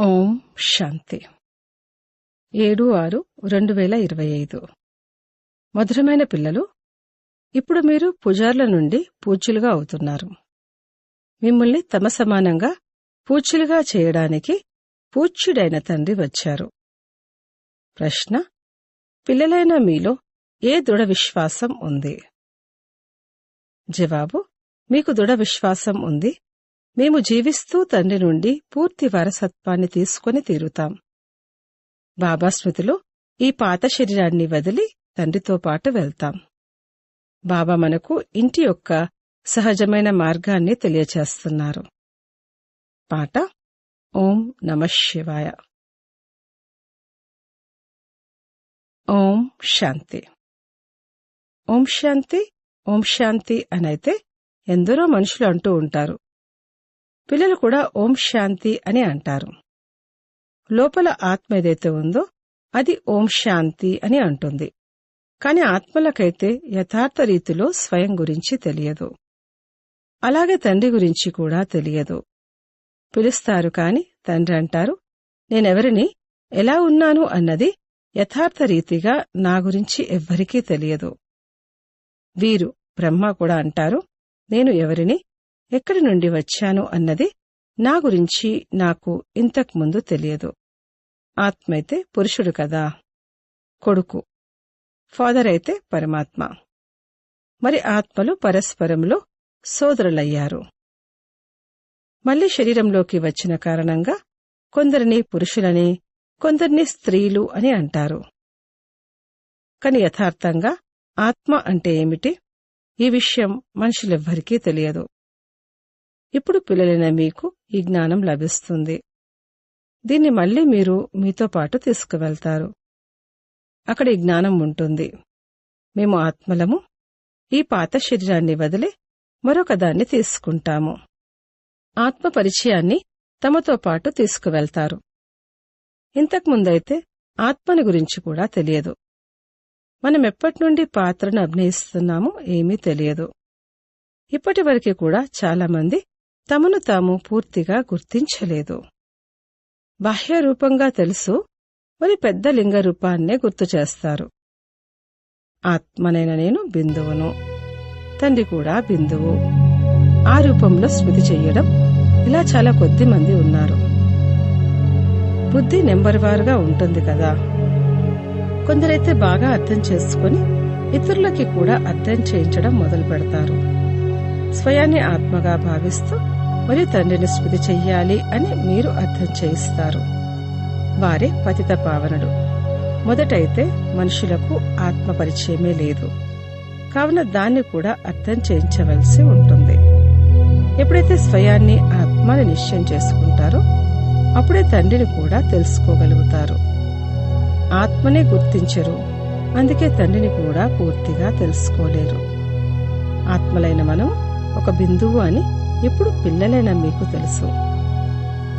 ఓం శాంతి. ఏడు ఆరు రెండు వేల ఇరవై ఐదు. మధురమైన పిల్లలు ఇప్పుడు మీరు పూజార్ల నుండి పూజ్యులుగా అవుతున్నారు. మిమ్మల్ని తమ సమానంగా పూజ్యులుగా చేయడానికి పూజ్యుడైన తండ్రి వచ్చారు. ప్రశ్న పిల్లలైన మీలో ఏ దృఢ విశ్వాసం ఉంది? జవాబు మీకు దృఢ విశ్వాసం ఉంది మేము జీవిస్తూ తండ్రి నుండి పూర్తి వారసత్వాన్ని తీసుకుని తీరుతాం. బాబా స్మృతిలో ఈ పాత శరీరాన్ని వదిలి తండ్రితో పాటు వెళ్తాం. బాబా మనకు ఇంటి యొక్క సహజమైన మార్గాన్ని తెలియచేస్తున్నారు. పాట ఓం నమ శివాయ. ఓం శాంతి. ఓం శాంతి ఓం శాంతి అనైతే ఎందరో మనుషులు అంటూ ఉంటారు. పిల్లలు కూడా ఓం శాంతి అని అంటారు. లోపల ఆత్మ ఏదైతే ఉందో అది ఓం శాంతి అని అంటుంది. కాని ఆత్మలకైతే యథార్థ రీతిలో స్వయం గురించి తెలియదు. అలాగే తండ్రి గురించి కూడా తెలియదు. పిలుస్తారు కాని తండ్రి అంటారు నేనెవరిని ఎలా ఉన్నాను అన్నది యథార్థ రీతిగా నా గురించి ఎవ్వరికీ తెలియదు. వీరు బ్రహ్మ కూడా అంటారు నేను ఎవరిని ఎక్కడి నుండి వచ్చాను అన్నది నా గురించి నాకు ఇంతకుముందు తెలియదు. ఆత్మైతే పురుషుడు కదా. కొడుకు. ఫాదర్ అయితే పరమాత్మ. మరి ఆత్మలు పరస్పరంలో సోదరులయ్యారు. మళ్ళీ శరీరంలోకి వచ్చిన కారణంగా కొందరిని పురుషులని కొందరిని స్త్రీలు అని అంటారు. కాని యథార్థంగా ఆత్మ అంటే ఏమిటి? ఈ విషయం మనుషులెవ్వరికీ తెలియదు. ఇప్పుడు పిల్లలైన మీకు ఈ జ్ఞానం లభిస్తుంది. దీన్ని మళ్ళీ మీరు మీతో పాటు తీసుకువెళ్తారు. అక్కడ ఈ జ్ఞానం ఉంటుంది. మేము ఆత్మలము. ఈ పాత శరీరాన్ని వదిలి మరొక దాన్ని తీసుకుంటాము. ఆత్మ పరిచయాన్ని తమతో పాటు తీసుకువెళ్తారు. ఇంతకుముందైతే ఆత్మని గురించి కూడా తెలియదు. మనం నుండి పాత్రను అభినయిస్తున్నామో ఏమీ తెలియదు. ఇప్పటి వరకు కూడా చాలామంది తమను తాము పూర్తిగా గుర్తించలేదు. బాహ్య రూపంగా తెలుసు మరి పెద్ద లింగ రూపాన్నే గుర్తు చేస్తారు ఆత్మనైన నేను బిందువును తండ్రి కూడా బిందువు. ఆ రూపంలో స్మృతి చెయ్యడం ఇలా చాలా కొద్ది మంది ఉన్నారు. బుద్ధి నెంబర్ వారుగా ఉంటుంది కదా. కొందరైతే బాగా అర్థం చేసుకుని ఇతరులకి కూడా అర్థం చేయించడం మొదలు పెడతారు స్వయాన్ని ఆత్మగా భావిస్తూ మరియు తండ్రిని స్మృతి చెయ్యాలి అని మీరు అర్థం చేయిస్తారు. వారే పతిత పావనుడు మొదటైతే మనుషులకు ఆత్మ పరిచయమే లేదు. కావున దాన్ని కూడా అర్థం చేయించవలసి ఉంటుంది. ఎప్పుడైతే స్వయాన్ని ఆత్మని నిశ్చయం చేసుకుంటారో అప్పుడే తండ్రిని కూడా తెలుసుకోగలుగుతారు. ఆత్మనే గుర్తించరు. అందుకే తండ్రిని కూడా పూర్తిగా తెలుసుకోలేరు. ఆత్మలైన మనం ఒక బిందువు అని ఇప్పుడు పిల్లలైన మీకు తెలుసు.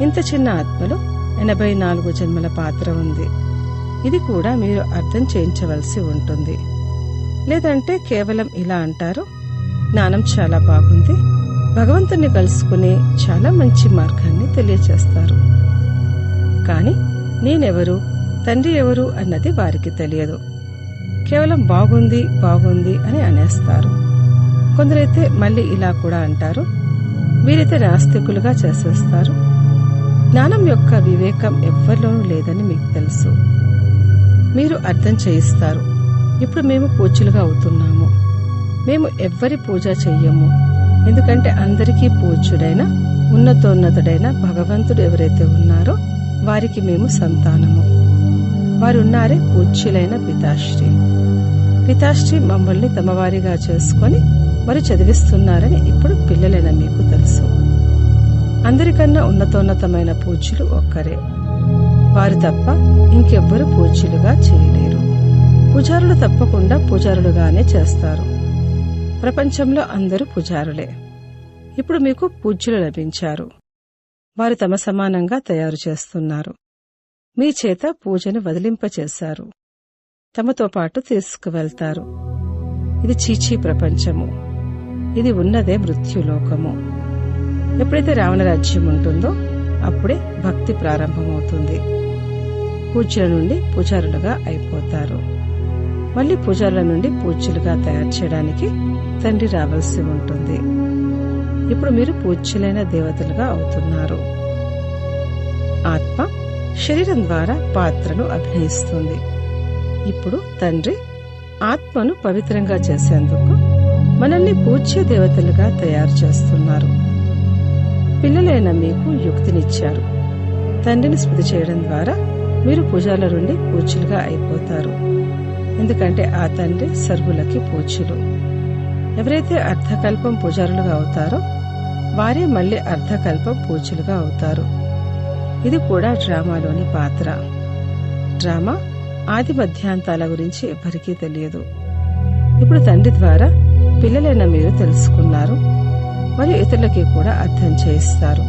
ఇంత చిన్న ఆత్మలో ఎనభై నాలుగు జన్మల పాత్ర ఉంది. ఇది కూడా మీరు అర్థం చేయించవలసి ఉంటుంది. లేదంటే కేవలం ఇలా అంటారు? జ్ఞానం చాలా బాగుంది. భగవంతుని కలుసుకునే చాలా మంచి మార్గాన్ని తెలియచేస్తారు. కాని నేనెవరు? తండ్రి ఎవరు అన్నది వారికి తెలియదు. కేవలం బాగుంది బాగుంది అని అనేస్తారు. కొందరైతే మళ్ళీ ఇలా కూడా అంటారు. వీరైతే నాస్తికులుగా చేసేస్తారు. జ్ఞానం యొక్క వివేకం ఎవ్వరిలోనూ లేదని మీకు తెలుసు. మీరు అర్థం చేయిస్తారు. ఇప్పుడు మేము పూజలుగా అవుతున్నాము. మేము ఎవ్వరి పూజ చెయ్యము. ఎందుకంటే అందరికీ పూజ్యుడైన ఉన్నతోన్నతుడైన భగవంతుడు ఎవరైతే ఉన్నారో వారికి మేము సంతానము. వారున్నారే పూజ్యులైన పితాశ్రీ. పితాశ్రీ మమ్మల్ని తమవారిగా చేసుకొని మరి చదివిస్తున్నారని ఇప్పుడు పిల్లలైన మీకు తెలుసు. అందరికన్నా ఉన్నతోన్నతమైన పూజ్యులు ఒక్కరే. వారు తప్ప ఇంకెవ్వరు పూజ్యులుగా చేయలేరు. పూజారులు తప్పకుండా పూజారులుగానే చేస్తారు. ప్రపంచంలో అందరూ పూజారులే. ఇప్పుడు మీకు పూజ్యులు లభించారు. వారు తమ సమానంగా తయారు చేస్తున్నారు. మీ చేత పూజను వదిలింపచేశారు. తమతో పాటు తీసుకువెళ్తారు. ఇది చీచీ ప్రపంచము. ఇది ఉన్నదే మృత్యులోకము. ఎప్పుడైతే రావణ రాజ్యం ఉంటుందో అప్పుడే భక్తి ప్రారంభమవుతుంది. పూజ్యుల నుండి పూజారులుగా అయిపోతారు. మళ్ళీ పూజారుల నుండి పూజ్యులుగా తయారు చేయడానికి తండ్రి రావాల్సి ఉంటుంది. ఇప్పుడు మీరు పూజ్యులైన దేవతలుగా అవుతున్నారు. ఆత్మ శరీరం ద్వారా పాత్రను అభినయిస్తుంది. ఇప్పుడు తండ్రి ఆత్మను పవిత్రంగా చేసేందుకు మనల్ని పూజ్య దేవతలుగా తయారు చేస్తున్నారు. పిల్లలైన మీకు యుక్తినిచ్చారు. తండ్రిని స్మృతి చేయడం ద్వారా మీరు పూజల నుండి పూజ్యులుగా అయిపోతారు. ఎందుకంటే ఆ తండ్రి సర్వులకి పూజ్యులు. ఎవరైతే అర్ధకల్పం పూజారులుగా అవుతారో వారే మళ్ళీ అర్ధకల్పం పూజలుగా అవుతారు. ఇది కూడా డ్రామాలోని పాత్ర. డ్రామా ఆది మధ్యాంతాల గురించి ఎవరికీ తెలియదు. ఇప్పుడు తండ్రి ద్వారా పిల్లలైన మీరు తెలుసుకున్నారు మరియు ఇతరులకి కూడా అర్థం చేయిస్తారు.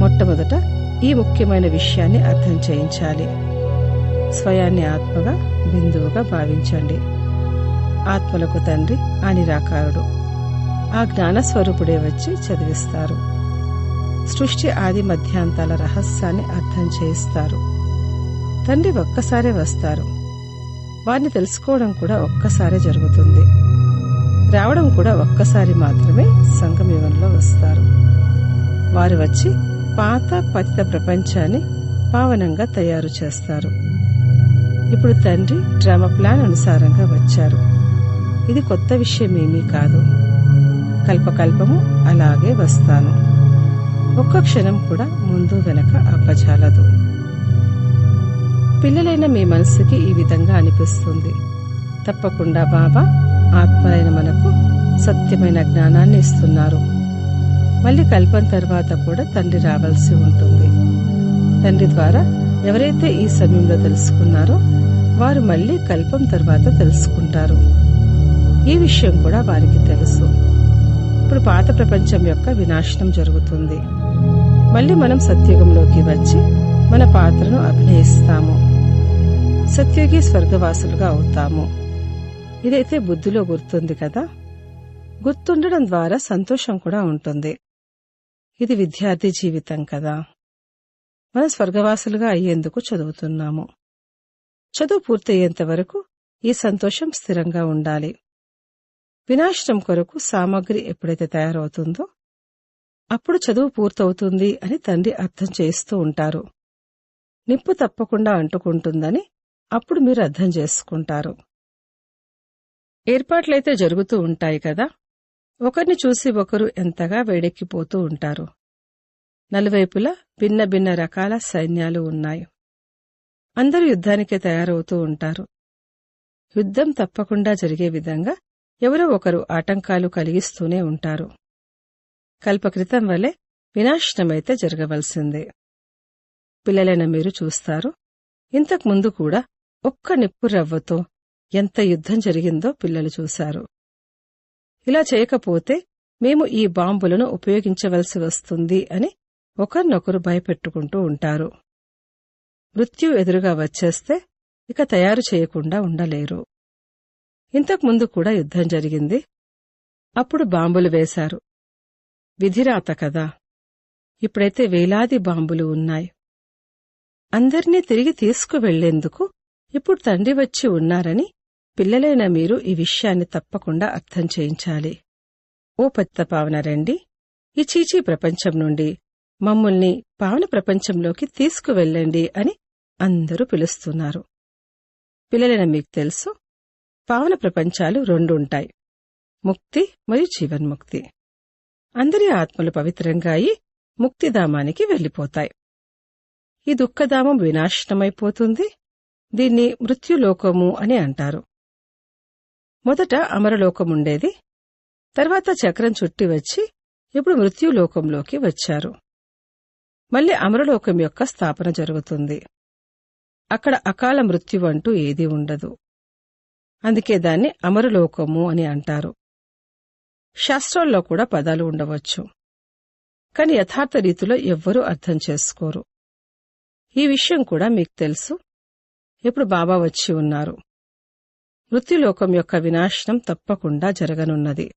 మొట్టమొదట ఈ ముఖ్యమైన విషయాన్ని అర్థం చేయించాలి. స్వయాన్ని ఆత్మగా బిందువుగా భావించండి. ఆత్మలకు తండ్రి ఆ నిరాకారుడు ఆ జ్ఞాన స్వరూపుడే వచ్చి చదివిస్తారు. సృష్టి ఆది మధ్యాంతాల రహస్యాన్ని అర్థం చేయిస్తారు. తండ్రి ఒక్కసారే వస్తారు. వారిని తెలుసుకోవడం కూడా ఒక్కసారే జరుగుతుంది. రావడం కూడా ఒక్కసారి మాత్రమే సంగమయుగంలో వస్తారు. వారు వచ్చి పాత పతిత ప్రపంచాన్ని పావనంగా తయారు చేస్తారు. ఇప్పుడు తండ్రి డ్రామా ప్లాన్ అనుసారంగా వచ్చారు. ఇది కొత్త విషయమేమీ కాదు. కల్పకల్పము అలాగే వస్తాను. ఒక్క క్షణం కూడా ముందు వెనక అబ్బజాలదు పిల్లలైన మీ మనసుకి ఈ విధంగా అనిపిస్తుంది. తప్పకుండా బాబా ఆత్మలైన మనకు సత్యమైన జ్ఞానాన్ని ఇస్తున్నారు. మళ్ళీ కల్పం తర్వాత కూడా తండ్రి రావాల్సి ఉంటుంది. తండ్రి ద్వారా ఎవరైతే ఈ సమయంలో తెలుసుకున్నారో వారు మళ్ళీ కల్పం తర్వాత తెలుసుకుంటారు. ఈ విషయం కూడా వారికి తెలుసు. ఇప్పుడు పాత ప్రపంచం యొక్క వినాశనం జరుగుతుంది. మళ్ళీ మనం సత్యుగంలోకి వచ్చి మన పాత్రను అభినయిస్తాము. సత్యుగి స్వర్గవాసులుగా అవుతాము. ఇదైతే బుద్ధిలో గుర్తుంది కదా? గుర్తుండడం ద్వారా సంతోషం కూడా ఉంటుంది. ఇది విద్యార్థి జీవితం కదా. మనం స్వర్గవాసులుగా అయ్యేందుకు చదువుతున్నాము. చదువు పూర్తయ్యేంత వరకు ఈ సంతోషం స్థిరంగా ఉండాలి. వినాశనం కొరకు సామాగ్రి ఎప్పుడైతే తయారవుతుందో అప్పుడు చదువు పూర్తవుతుంది అని తండ్రి అర్థం చేస్తూ ఉంటారు. నిప్పు తప్పకుండా అంటుకుంటుందని అప్పుడు మీరు అర్థం చేసుకుంటారు. ఏర్పాట్లయితే జరుగుతూ ఉంటాయి కదా ఒకరిని చూసి ఒకరు ఎంతగా వేడెక్కిపోతూ ఉంటారు. నలువైపులా భిన్న భిన్న రకాల సైన్యాలు ఉన్నాయి. అందరూ యుద్ధానికే తయారవుతూ ఉంటారు. యుద్ధం తప్పకుండా జరిగే విధంగా ఎవరో ఒకరు ఆటంకాలు కలిగిస్తూనే ఉంటారు. కల్పకృతం వలె వినాశనమైతే జరగవలసిందే. పిల్లలైన మీరు చూస్తారు ఇంతకు ముందు కూడా ఒక్క నిప్పు రవ్వతో ఎంత యుద్ధం జరిగిందో పిల్లలు చూశారు. ఇలా చేయకపోతే మేము ఈ బాంబులను ఉపయోగించవలసి వస్తుంది అని ఒకరినొకరు భయపెట్టుకుంటూ ఉంటారు. మృత్యు ఎదురుగా వచ్చేస్తే ఇక తయారు చేయకుండా ఉండలేరు. ఇంతకుముందు కూడా యుద్ధం జరిగింది. అప్పుడు బాంబులు వేశారు. విధిరాత కదా. ఇప్పుడైతే వేలాది బాంబులు ఉన్నాయి. అందర్నీ తిరిగి తీసుకువెళ్ళేందుకు ఇప్పుడు తండ్రి వచ్చి ఉన్నారని పిల్లలైన మీరు ఈ విషయాన్ని తప్పకుండా అర్థం చేయించాలి. ఓ పెద్ద పావన రండి. ఈ చీచీ ప్రపంచం నుండి మమ్ముల్ని పావన ప్రపంచంలోకి తీసుకువెళ్ళండి అని అందరూ పిలుస్తున్నారు. పిల్లలైన మీకు తెలుసు పావన ప్రపంచాలు రెండుంటాయి ముక్తి మరియు జీవన్ముక్తి. అందరి ఆత్మలు పవిత్రంగా అయి ముక్తిధామానికి వెళ్ళిపోతాయి ఈ దుఃఖధామం వినాశనమైపోతుంది. దీన్ని మృత్యులోకము అని అంటారు. మొదట అమరలోకముండేది. తర్వాత చక్రం చుట్టి వచ్చి ఇప్పుడు మృత్యులోకంలోకి వచ్చారు. మళ్ళీ అమరలోకం యొక్క స్థాపన జరుగుతుంది. అక్కడ అకాల మృత్యువంటూ ఏదీ ఉండదు. అందుకే దాన్ని అమరలోకము అని అంటారు. శాస్త్రాల్లో కూడా పదాలు ఉండవచ్చు. కాని యథార్థ రీతిలో ఎవ్వరూ అర్థం చేసుకోరు. ఈ విషయం కూడా మీకు తెలుసు. ఇప్పుడు బాబా వచ్చి ఉన్నారు. మృత్యులోకం యొక్క వినాశనం తప్పకుండా జరగనున్నది.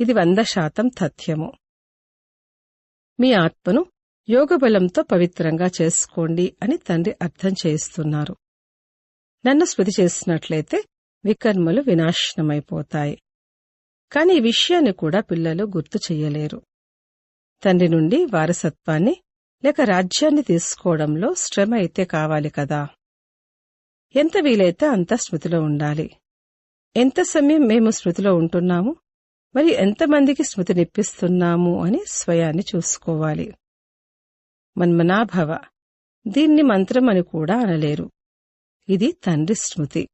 ఇది వంద శాతం తథ్యము మీ ఆత్మను యోగబలంతో పవిత్రంగా చేసుకోండి అని తండ్రి అర్థం చేయిస్తున్నారు. నన్ను స్మృతి చేసినట్లయితే వికర్మలు వినాశనమైపోతాయి. కాని ఈ విషయాన్ని కూడా పిల్లలు గుర్తు చెయ్యలేరు తండ్రి నుండి వారసత్వాన్ని లేక రాజ్యాన్ని తీసుకోవడంలో శ్రమ అయితే కావాలి కదా. ఎంత వీలైతే అంత స్మృతిలో ఉండాలి. ఎంత సమయం మేము స్మృతిలో ఉంటున్నాము? మరి ఎంతమందికి స్మృతినిప్పిస్తున్నాము అని స్వయాన్ని చూసుకోవాలి. మన్మనాభవ దీన్ని మంత్రం అని కూడా అనలేరు. ఇది తండ్రి స్మృతి.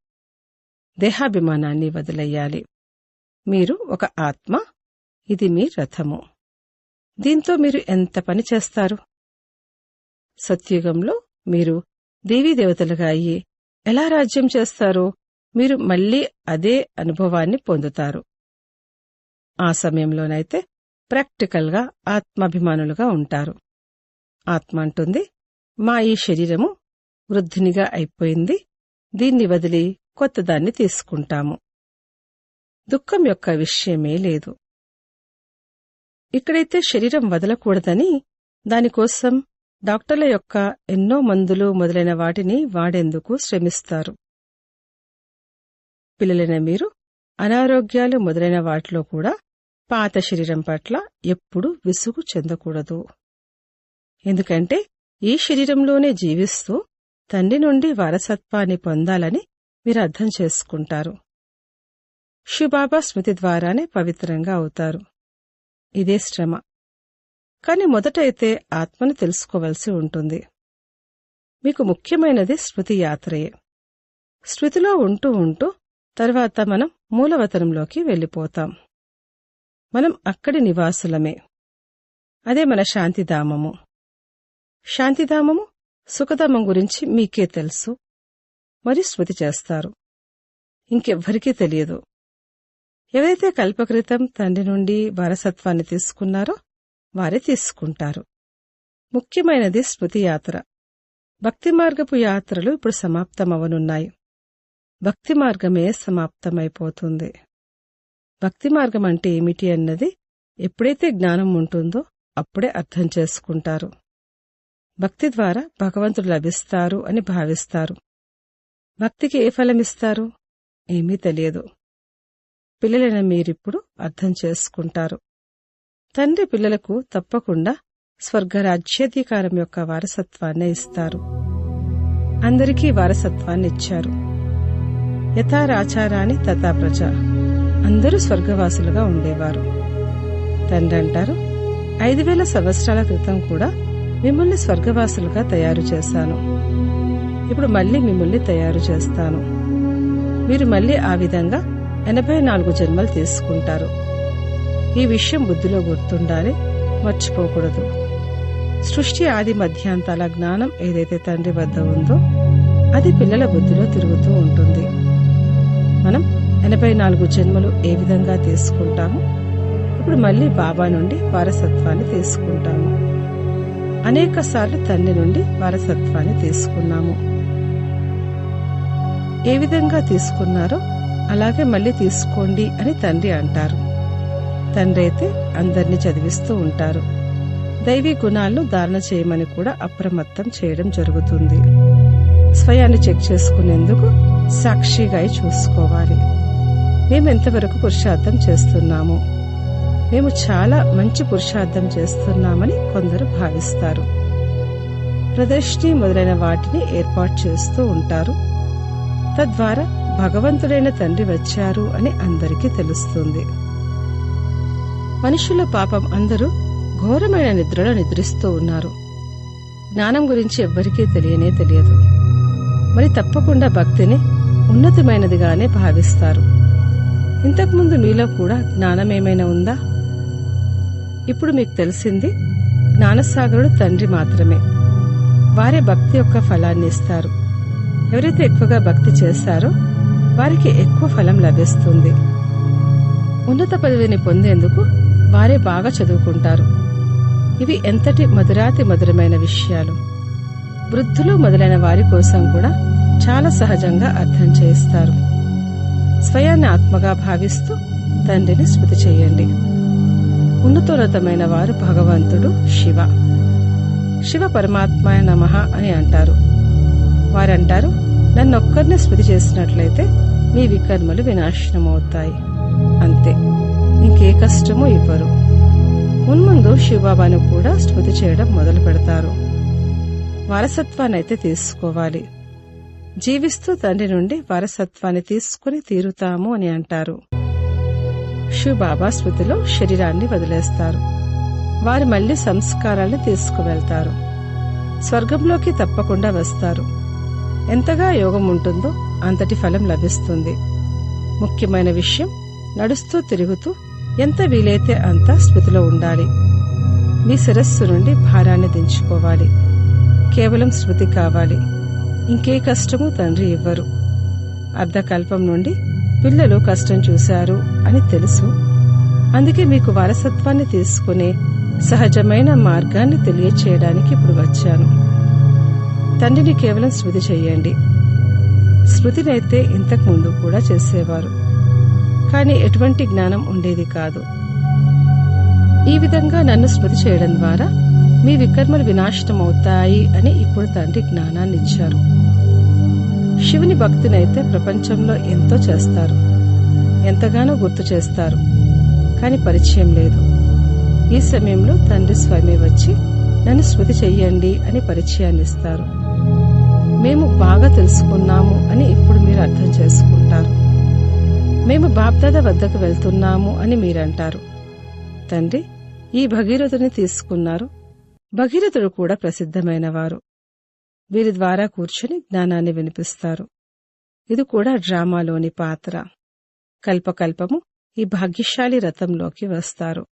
దేహాభిమానాన్ని వదిలెయ్యాలి మీరు ఒక ఆత్మ ఇది మీ రథము. దీంతో మీరు ఎంత పని చేస్తారు? సత్యుగంలో మీరు దేవీదేవతలుగా అయ్యి ఎలా రాజ్యం చేస్తారో? మీరు మళ్ళీ అదే అనుభవాన్ని పొందుతారు. ఆ సమయంలోనైతే ప్రాక్టికల్గా ఆత్మాభిమానులుగా ఉంటారు. ఆత్మ అంటుంది మా ఈ శరీరము వృద్ధినిగా అయిపోయింది. దీన్ని వదిలి కొత్తదాన్ని తీసుకుంటాము. దుఃఖం యొక్క విషయమే లేదు. ఇక్కడైతే శరీరం వదలకూడదని దానికోసం డాక్టర్ల యొక్క ఎన్నో మందులు మొదలైన వాటిని వాడేందుకు శ్రమిస్తారు. పిల్లలైన మీరు అనారోగ్యాలు మొదలైన వాటిలో కూడా పాత శరీరం పట్ల ఎప్పుడూ విసుగు చెందకూడదు. ఎందుకంటే ఈ శరీరంలోనే జీవిస్తూ తండ్రి నుండి వారసత్వాన్ని పొందాలని మీరు అర్థం చేసుకుంటారు. శివబాబా స్మృతి ద్వారానే పవిత్రంగా అవుతారు. ఇదే శ్రమ. కాని మొదటైతే ఆత్మను తెలుసుకోవలసి ఉంటుంది. మీకు ముఖ్యమైనది స్మృతి యాత్రయే. స్మృతిలో ఉంటూ ఉంటూ తర్వాత మనం మూలవతనంలోకి వెళ్ళిపోతాం. మనం అక్కడి నివాసులమే. అదే మన శాంతిధామము. శాంతిధామము సుఖధామం గురించి మీకే తెలుసు. మరి స్మృతి చేస్తారు. ఇంకెవ్వరికీ తెలియదు. ఎవరైతే కల్పకృతం తండ్రి నుండి వారసత్వాన్ని తీసుకున్నారో వారే తీసుకుంటారు. ముఖ్యమైనది స్మృతియాత్ర భక్తి మార్గపు యాత్రలు ఇప్పుడు సమాప్తమవనున్నాయి. భక్తి మార్గమే సమాప్తమైపోతుంది. భక్తి మార్గం అంటే ఏమిటి అన్నది ఎప్పుడైతే జ్ఞానం ఉంటుందో అప్పుడే అర్థం చేసుకుంటారు. భక్తి ద్వారా భగవంతుడు లభిస్తారు అని భావిస్తారు. భక్తికి ఏ ఫలమిస్తారు? ఏమీ తెలియదు. పిల్లలైన మీరిప్పుడు అర్థం చేసుకుంటారు. తండ్రి పిల్లలకు తప్పకుండా స్వర్గరాజ్యాధికారం యొక్క వారసత్వాన్ని ఇస్తారు. అందరికీ వారసత్వాన్ని ఇచ్చారు. యథారాచారాన్ని తథా ప్రజ అందరూ స్వర్గవాసులుగా ఉండేవారు. తండ్రి అంటారు ఐదు వేల సంవత్సరాల క్రితం కూడా మిమ్మల్ని స్వర్గవాసులుగా తయారు చేశాను. ఇప్పుడు మళ్ళీ మిమ్మల్ని తయారు చేస్తాను. మీరు మళ్ళీ ఆ విధంగా ఎనభై నాలుగు జన్మలు తీసుకుంటారు. ఈ విషయం బుద్ధిలో గుర్తుండాలి. మర్చిపోకూడదు. సృష్టి ఆది మధ్యాంతాల జ్ఞానం ఏదైతే తండ్రి వద్ద ఉందో అది పిల్లల బుద్ధిలో తిరుగుతూ ఉంటుంది. మనం ఎనభై నాలుగు జన్మలు ఏ విధంగా తీసుకుంటామో? ఇప్పుడు మళ్ళీ బాబా నుండి వారసత్వాన్ని తీసుకుంటాము. అనేక సార్లు తండ్రి నుండి వారసత్వాన్ని తీసుకున్నాము. ఏ విధంగా తీసుకున్నారో అలాగే మళ్ళీ తీసుకోండి అని తండ్రి అంటారు. తండ్రి అయితే అందరినీ చదివిస్తూ ఉంటారు. దైవీ గుణాలను ధారణ చేయమని కూడా అప్రమత్తం చేయడం జరుగుతుంది. స్వయాన్ని చెక్ చేసుకునేందుకు సాక్షిగా చూసుకోవాలి. మేము ఎంతవరకు పురుషార్థం చేస్తున్నాము. మేము చాలా మంచి పురుషార్థం చేస్తున్నామని కొందరు భావిస్తారు. ప్రదర్శిని మొదలైన వాటిని ఏర్పాటు చేస్తూ ఉంటారు. తద్వారా భగవంతుడైన తండ్రి వచ్చారు అని అందరికీ తెలుస్తుంది. మనుషుల పాపం అందరూ ఘోరమైన నిద్రలో నిద్రిస్తూ ఉన్నారు. జ్ఞానం గురించి ఎవ్వరికీ తెలియనే తెలియదు. మరి తప్పకుండా భక్తిని ఉన్నతమైనదిగానే భావిస్తారు. ఇంతకుముందు మీలో కూడా జ్ఞానమేమైనా ఉందా? ఇప్పుడు మీకు తెలిసింది జ్ఞానసాగరుడు తండ్రి మాత్రమే. వారే భక్తి యొక్క ఫలాన్ని ఇస్తారు. ఎవరైతే ఎక్కువగా భక్తి చేస్తారో వారికి ఎక్కువ ఫలం లభిస్తుంది. ఉన్నత పదవిని పొందేందుకు వారే బాగా చదువుకుంటారు. ఇవి ఎంతటి మధురాతి మధురమైన విషయాలు. వృద్ధులు మొదలైన వారి కోసం కూడా చాలా సహజంగా అర్థం చేస్తారు స్వయాన్ని ఆత్మగా భావిస్తూ తండ్రిని స్మృతి చేయండి. ఉన్నతోన్నతమైన వారు భగవంతుడు శివ. శివ పరమాత్మాయ నమః అని అంటారు. వారంటారు నన్నొక్కరిని స్మృతి చేసినట్లయితే మీ వికర్మలు వినాశనమవుతాయి. అంతే. ఇంకే కష్టము ఇవ్వరు. మున్ముందు శివబాబాను కూడా స్మృతి చేయడం మొదలు పెడతారు. వారసత్వాన్నైతే తీసుకోవాలి. జీవిస్తూ తండ్రి నుండి వారసత్వాన్ని తీసుకుని తీరుతాము అని అంటారు. శివబాబా స్మృతిలో శరీరాన్ని వదిలేస్తారు. వారు మళ్ళీ సంస్కారాలను తీసుకువెళ్తారు. స్వర్గంలోకి తప్పకుండా వస్తారు. ఎంతగా యోగం ఉంటుందో అంతటి ఫలం లభిస్తుంది. ముఖ్యమైన విషయం నడుస్తూ తిరుగుతూ ఎంత వీలైతే అంత స్మృతిలో ఉండాలి. మీ శిరస్సు నుండి భారాన్ని దించుకోవాలి. కేవలం స్మృతి కావాలి. ఇంకే కష్టము తండ్రి ఇవ్వరు. అర్ధకల్పం నుండి పిల్లలు కష్టం చూశారు అని తెలుసు. అందుకే మీకు వారసత్వాన్ని తీసుకునే సహజమైన మార్గాన్ని తెలియచేయడానికి ఇప్పుడు వచ్చాను. తండ్రిని కేవలం స్మృతి చెయ్యండి స్మృతినైతే ఇంతకు ముందు కూడా చేసేవారు. కానీ ఎటువంటి జ్ఞానం ఉండేది కాదు. ఈ విధంగా నన్ను స్మృతి చేయడం ద్వారా మీ వికర్మలు వినాశనమవుతాయి అని ఇప్పుడు తండ్రి జ్ఞానాన్ని ఇచ్చారు శివుని భక్తినైతే ప్రపంచంలో ఎంతో చేస్తారు. ఎంతగానో గుర్తు చేస్తారు. కాని పరిచయం లేదు. ఈ సమయంలో తండ్రి స్వామి వచ్చి నన్ను స్మృతి చెయ్యండి అని పరిచయాన్ని ఇస్తారు మేము బాగా తెలుసుకున్నాము అని ఇప్పుడు మీరు అర్థం చేసుకుంటారు. మేము బాప్దాద వద్దకు వెళ్తున్నాము అని మీరంటారు. తండ్రి ఈ భగీరథుని తీసుకున్నారు. భగీరథుడు కూడా ప్రసిద్ధమైనవారు. వీరి ద్వారా కూర్చుని జ్ఞానాన్ని వినిపిస్తారు. ఇది కూడా డ్రామాలోని పాత్ర. కల్పకల్పము ఈ భాగ్యశాలి రథంలోకి వస్తారు.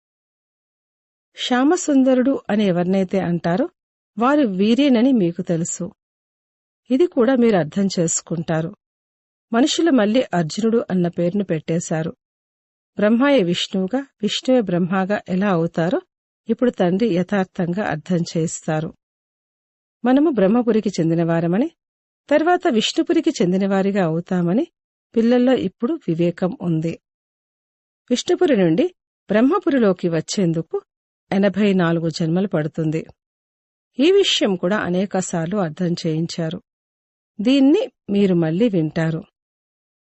శ్యామసుందరుడు అని ఎవరినైతే అంటారో వారు వీరేనని మీకు తెలుసు. ఇది కూడా మీరు అర్థం చేసుకుంటారు. మనుషులు మళ్ళీ అర్జునుడు అన్న పేరును పెట్టేశారు. బ్రహ్మాయ విష్ణువుగా విష్ణువే బ్రహ్మగా ఎలా అవుతారో ఇప్పుడు తండ్రి యథార్థంగా అర్థం చేయిస్తారు మనము బ్రహ్మపురికి చెందినవారమని తర్వాత విష్ణుపురికి చెందినవారిగా అవుతామని పిల్లల్లో ఇప్పుడు వివేకం ఉంది. విష్ణుపురి నుండి బ్రహ్మపురిలోకి వచ్చేందుకు ఎనభై నాలుగు జన్మలు పడుతుంది. ఈ విషయం కూడా అనేకసార్లు అర్థం చేయించారు. దీన్ని మీరు మళ్ళీ వింటారు.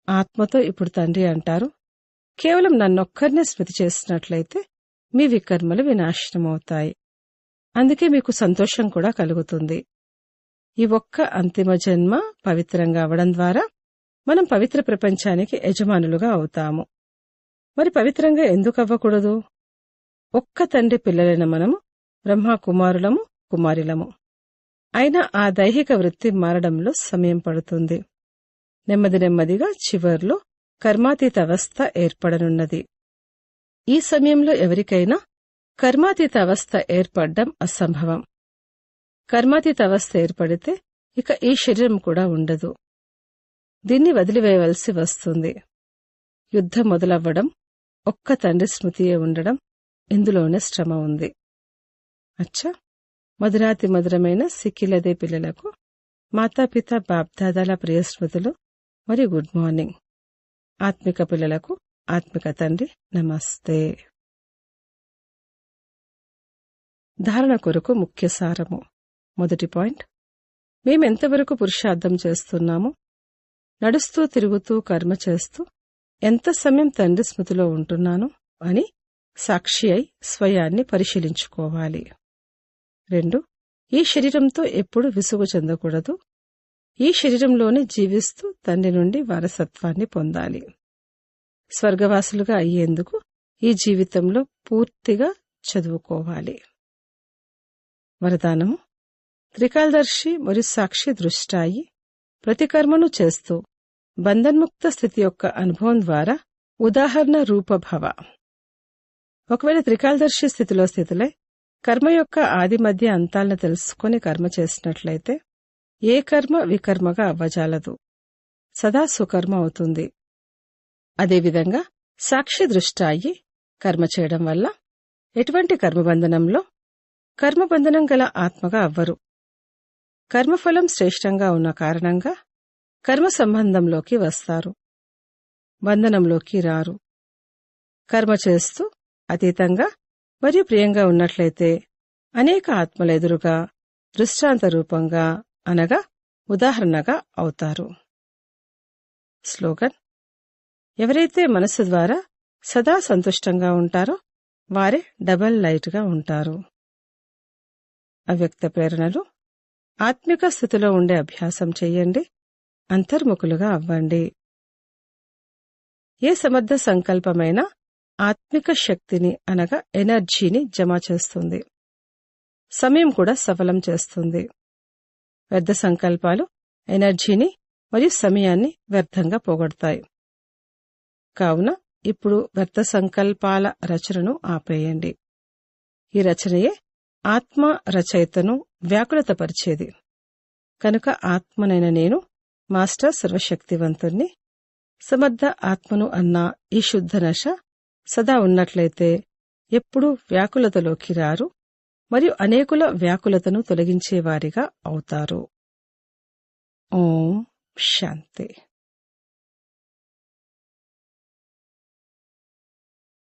ఆత్మతో ఇప్పుడు తండ్రి అంటారు. కేవలం నన్నొక్కరినే స్మృతి చేసినట్లయితే మీ వికర్మలు వినాశనమవుతాయి. అందుకే మీకు సంతోషం కూడా కలుగుతుంది. ఈ ఒక్క అంతిమ జన్మ పవిత్రంగా అవడం ద్వారా మనం పవిత్ర ప్రపంచానికి యజమానులుగా అవుతాము. మరి పవిత్రంగా ఎందుకు అవ్వకూడదు? ఒక్క తండ్రి పిల్లలైన మనము బ్రహ్మ కుమారులము కుమారులము. అయినా ఆ దైహిక వృత్తి మారడంలో సమయం పడుతుంది. నెమ్మది నెమ్మదిగా చివర్లో కర్మాతీత అవస్థ ఏర్పడనున్నది. ఈ సమయంలో ఎవరికైనా కర్మాతీత అవస్థ ఏర్పడడం అసంభవం. కర్మాతీత అవస్థ ఏర్పడితే ఇక ఈ శరీరం కూడా ఉండదు. దీన్ని వదిలివేయవలసి వస్తుంది. యుద్ధం మొదలవ్వడం ఒక్క తండ్రి స్మృతియే ఉండడం ఇందులోనే శ్రమ ఉంది. అచ్చా! మధురాతి మధురమైన సిక్కిలదే పిల్లలకు మాతాపిత బాప్దాదాల ప్రియ స్మృతులు మరి గుడ్ మార్నింగ్. ఆత్మిక పిల్లలకు ఆత్మిక తండ్రి నమస్తే. ధారణ కొరకు ముఖ్య సారము. మొదటి పాయింట్. మేమెంతవరకు పురుషార్థం చేస్తున్నాము నడుస్తూ తిరుగుతూ కర్మ చేస్తూ ఎంత సమయం తండ్రి స్మృతిలో ఉంటున్నాను అని సాక్షి అయి స్వయాన్ని పరిశీలించుకోవాలి. రెండు. ఈ శరీరంతో ఎప్పుడు విసుగు చెందకూడదు. ఈ శరీరంలోనే జీవిస్తూ తండ్రి నుండి వారసత్వాన్ని పొందాలి. స్వర్గవాసులుగా అయ్యేందుకు ఈ జీవితంలో పూర్తిగా చదువుకోవాలి. వరదానము త్రికాలదర్శి మరియు సాక్షి దృష్టాయి ప్రతి కర్మను చేస్తూ బంధన్ముక్త స్థితి యొక్క అనుభవం ద్వారా ఉదాహరణ రూపభవ. ఒకవేళ త్రికాలదర్శి స్థితిలో స్థితులై కర్మ యొక్క ఆది మధ్య అంతాలను తెలుసుకుని కర్మ చేసినట్లయితే ఏ కర్మ వికర్మగా అవ్వజాలదు. సదా సుకర్మ అవుతుంది. అదేవిధంగా సాక్షి దృష్టి అయ్యి కర్మ చేయడం వల్ల ఎటువంటి కర్మబంధనంలో కర్మబంధనం గల ఆత్మగా అవ్వరు. కర్మఫలం శ్రేష్టంగా ఉన్న కారణంగా కర్మ సంబంధంలోకి వస్తారు. బంధనంలోకి రారు. కర్మ చేస్తూ అతీతంగా మరియు ప్రియంగా ఉన్నట్లయితే అనేక ఆత్మల ఎదురుగా దృష్టాంత రూపంగా అనగా ఉదాహరణగా అవుతారు. స్లోగన్. ఎవరైతే మనసు ద్వారా సదా సంతుష్టంగా ఉంటారో వారే డబల్ లైట్గా ఉంటారు. అవ్యక్త ప్రేరణలు. ఆత్మిక స్థితిలో ఉండే అభ్యాసం చెయ్యండి అంతర్ముఖులుగా అవ్వండి. ఏ సమర్థ సంకల్పమైనా ఆత్మిక శక్తిని అనగా ఎనర్జీని జమ చేస్తుంది. సమయం కూడా సఫలం చేస్తుంది. వ్యర్థ సంకల్పాలు ఎనర్జీని మరియు సమయాన్ని వ్యర్థంగా పోగొడతాయి. కావున ఇప్పుడు వ్యర్థ సంకల్పాల రచనను ఆపేయండి. ఈ రచనయే ఆత్మ రచయితను వ్యాకులతపరిచేది. కనుక ఆత్మనైన నేను మాస్టర్ సర్వశక్తివంతుణ్ణి సమర్థ ఆత్మను అన్న ఈ శుద్ధ నశ సదా ఉన్నట్లయితే ఎప్పుడూ వ్యాకులతలోకి రారు మరియు అనేకుల వ్యాకులతను తొలగించేవారిగా అవుతారు. ఓం శాంతి.